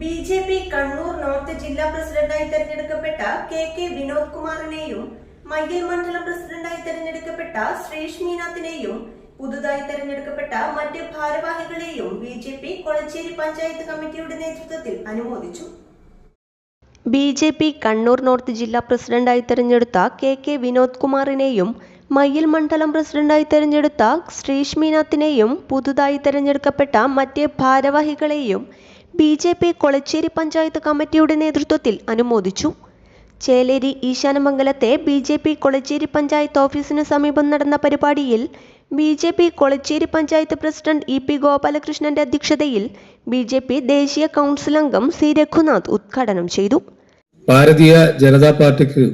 B J P Kannur north ജില്ലാ പ്രസിഡന്റായി തെരഞ്ഞെടുക്കപ്പെട്ട കെ കെ വിനോദ് കുമാറിനെയും മയ്യൽ മണ്ഡലം പ്രസിഡന്റായി തെരഞ്ഞെടുക്കപ്പെട്ട ശ്രീഷ് മീനാഥിനെയും പുതുതായി തെരഞ്ഞെടുക്കപ്പെട്ട മറ്റ് ഭാരവാഹികളെയും B J P Kolachery panchayat കമ്മിറ്റിയുടെ നേതൃത്വത്തിൽ അനുമോദിച്ചു. B J P Kannur north ജില്ലാ പ്രസിഡന്റായി തെരഞ്ഞെടുത്ത കെ കെ വിനോദ് കുമാറിനെയും മയ്യിൽ മണ്ഡലം പ്രസിഡന്റായി തെരഞ്ഞെടുത്ത ശ്രീഷ് പുതുതായി തെരഞ്ഞെടുക്കപ്പെട്ട മറ്റ് ഭാരവാഹികളെയും B J P Kolachery panchayat കമ്മിറ്റിയുടെ നേതൃത്വത്തിൽ അനുമോദിച്ചു. Cheleri ഈശാനമംഗലത്തെ B J P Kolachery panchayat ഓഫീസിന് സമീപം നടന്ന പരിപാടിയിൽ B J P Kolacheri panchayat president E P ഗോപാലകൃഷ്ണന്റെ അധ്യക്ഷതയിൽ ബി ജെ പി ദേശീയ കൗൺസിൽ അംഗം സി രഘുനാഥ് ഉദ്ഘാടനം ചെയ്തു. ഭാരതീയ ജനതാ പാർട്ടിക്ക്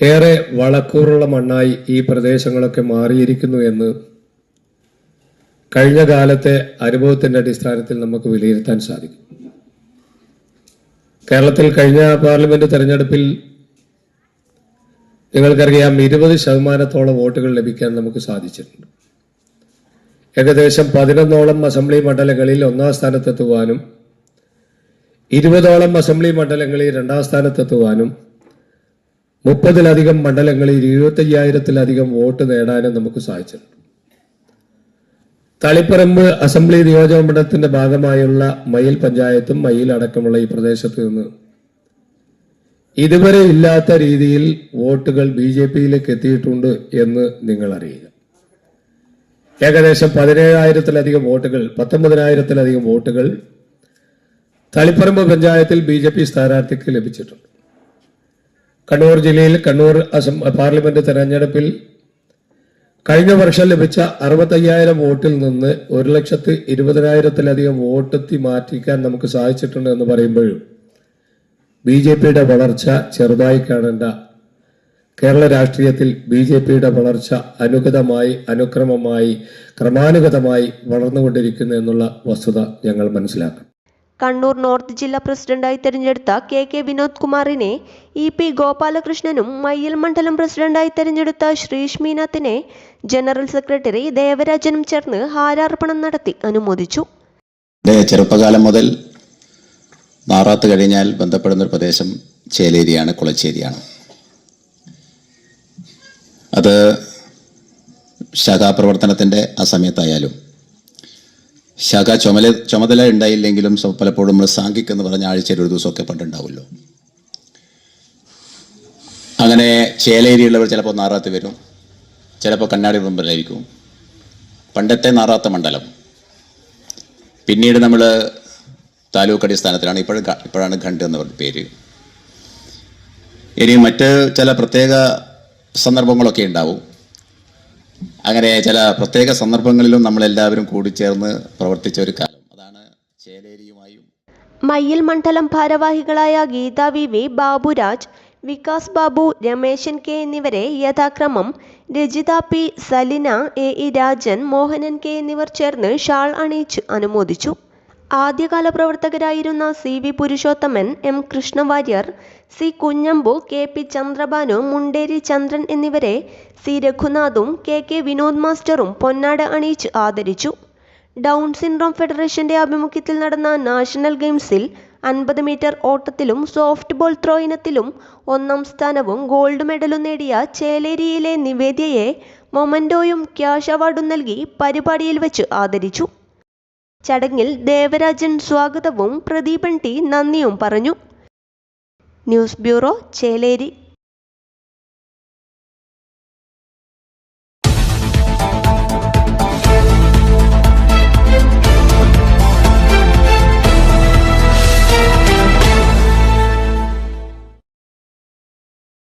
ഏറെ വളക്കൂറുള്ള മണ്ണായി ഈ പ്രദേശങ്ങളൊക്കെ മാറിയിരിക്കുന്നു എന്ന് കഴിഞ്ഞ കാലത്തെ അനുഭവത്തിന്റെ അടിസ്ഥാനത്തിൽ നമുക്ക് വിലയിരുത്താൻ സാധിക്കും. കേരളത്തിൽ കഴിഞ്ഞ പാർലമെന്റ് തെരഞ്ഞെടുപ്പിൽ നിങ്ങൾക്കറിയാം ഇരുപത് ശതമാനത്തോളം വോട്ടുകൾ ലഭിക്കാൻ നമുക്ക് സാധിച്ചിട്ടുണ്ട്. ഏകദേശം പതിനൊന്നോളം അസംബ്ലി മണ്ഡലങ്ങളിൽ ഒന്നാം സ്ഥാനത്തെത്തുവാനും ഇരുപതോളം അസംബ്ലി മണ്ഡലങ്ങളിൽ രണ്ടാം സ്ഥാനത്തെത്തുവാനും മുപ്പതിലധികം മണ്ഡലങ്ങളിൽ ഇരുപത്തയ്യായിരത്തിലധികം വോട്ട് നേടാനും നമുക്ക് സാധിച്ചിട്ടുണ്ട്. തളിപ്പറമ്പ് അസംബ്ലി നിയോജക മണ്ഡലത്തിന്റെ ഭാഗമായുള്ള മയിൽ പഞ്ചായത്തും മയിൽ അടക്കമുള്ള ഈ പ്രദേശത്ത് നിന്ന് ഇതുവരെ ഇല്ലാത്ത രീതിയിൽ വോട്ടുകൾ ബി ജെ പിയിലേക്ക് എത്തിയിട്ടുണ്ട് എന്ന് നിങ്ങൾ അറിയുക. ഏകദേശം പതിനേഴായിരത്തിലധികം വോട്ടുകൾ പത്തൊമ്പതിനായിരത്തിലധികം വോട്ടുകൾ തളിപ്പറമ്പ് പഞ്ചായത്തിൽ ബി ജെ പി സ്ഥാനാർത്ഥിക്ക് ലഭിച്ചിട്ടുണ്ട്. കണ്ണൂർ ജില്ലയിൽ കണ്ണൂർ അസം പാർലമെന്റ് തെരഞ്ഞെടുപ്പിൽ കഴിഞ്ഞ വർഷം ലഭിച്ച അറുപത്തയ്യായിരം വോട്ടിൽ നിന്ന് ഒരു ലക്ഷത്തി ഇരുപതിനായിരത്തിലധികം വോട്ടെത്തി മാറ്റിക്കാൻ നമുക്ക് സാധിച്ചിട്ടുണ്ട് എന്ന് പറയുമ്പോഴും ബി ജെ പിയുടെ വളർച്ച ചെറുതായി കാണേണ്ട. കേരള രാഷ്ട്രീയത്തിൽ ബി ജെ പിയുടെ വളർച്ച അനുഗതമായി അനുക്രമമായി ക്രമാനുഗതമായി വളർന്നുകൊണ്ടിരിക്കുന്നു എന്നുള്ള വസ്തുത ഞങ്ങൾ മനസ്സിലാക്കണം കണ്ണൂർ നോർത്ത് ജില്ലാ പ്രസിഡന്റായി തെരഞ്ഞെടുത്ത കെ കെ വിനോദ് കുമാറിനെ ഇ പി ഗോപാലകൃഷ്ണനും മയ്യൽ മണ്ഡലം പ്രസിഡന്റായി തെരഞ്ഞെടുത്ത ശ്രീഷ് മീനാത്തിനെ ജനറൽ സെക്രട്ടറി ദേവരാജനും ചേർന്ന് ഹാരാർപ്പണം നടത്തി അനുമോദിച്ചു. ചെറുപ്പകാലം മുതൽ മാറാത്ത കഴിഞ്ഞാൽ ബന്ധപ്പെടുന്ന ഒരു പ്രദേശം ചേലേരിയാണ് കുളച്ചേരിയാണ്. അത് ശാഖാപ്രവർത്തനത്തിന്റെ ആ സമയത്തായാലും ശാഖ ചുമല ചുമതല ഉണ്ടായില്ലെങ്കിലും പലപ്പോഴും നമ്മൾ സാങ്കിക് എന്ന് പറഞ്ഞ ആഴ്ചയിൽ ഒരു ദിവസമൊക്കെ പണ്ടുണ്ടാവുമല്ലോ. അങ്ങനെ ചേലേരിയുള്ളവർ ചിലപ്പോൾ നാറാത്ത് വരും. ചിലപ്പോൾ കണ്ണാടി മുമ്പിലായിരിക്കും പണ്ടത്തെ നാറാത്ത മണ്ഡലം. പിന്നീട് നമ്മൾ താലൂക്ക് അടിസ്ഥാനത്തിലാണ് ഇപ്പോഴും ഇപ്പോഴാണ് ഖണ്ഡ് എന്ന പേര്. ഇനി മറ്റ് ചില പ്രത്യേക സന്ദർഭങ്ങളൊക്കെ ഉണ്ടാവും. അങ്ങനെ ചില പ്രത്യേക സന്ദർഭങ്ങളിലും നമ്മളെല്ലാവരും കൂടിച്ചേർന്ന് പ്രവർത്തിച്ച ഒരു കാലം. അതാണ് ചേലേരിയുമായും മയ്യിൽ മണ്ഡലം ഭാരവാഹികളായ Geetha V V Baburaj Vikas Babu Rameshan K എന്നിവരെ യഥാക്രമം Rajitha P Salina A E Rajan Mohanan K എന്നിവർ ചേർന്ന് ഷാൾ അണിയിച്ച് അനുമോദിച്ചു. ആദ്യകാല പ്രവർത്തകരായിരുന്ന C V Purushothaman M Krishnavaryar C Kunhambu K P Chandrabanu Munderi Chandran എന്നിവരെ സി രഘുനാഥും കെ കെ വിനോദ് മാസ്റ്ററും പൊന്നാട അണിയിച്ച് ആദരിച്ചു. ഡൗൺ സിൻഡ്രോം ഫെഡറേഷന്റെ ആഭിമുഖ്യത്തിൽ നടന്ന നാഷണൽ ഗെയിംസിൽ അൻപത് മീറ്റർ ഓട്ടത്തിലും സോഫ്റ്റ് ബോൾ ത്രോ ഇനത്തിലും ഒന്നാം സ്ഥാനവും ഗോൾഡ് മെഡലും നേടിയ ചേലേരിയിലെ നിവേദ്യയെ മൊമന്റോയും ക്യാഷ് അവാർഡും നൽകി പരിപാടിയിൽ വെച്ച് ആദരിച്ചു. ചടങ്ങിൽ ദേവരാജൻ സ്വാഗതവും പ്രദീപൻ ടി നന്ദിയും പറഞ്ഞു. News bureau Cheleri.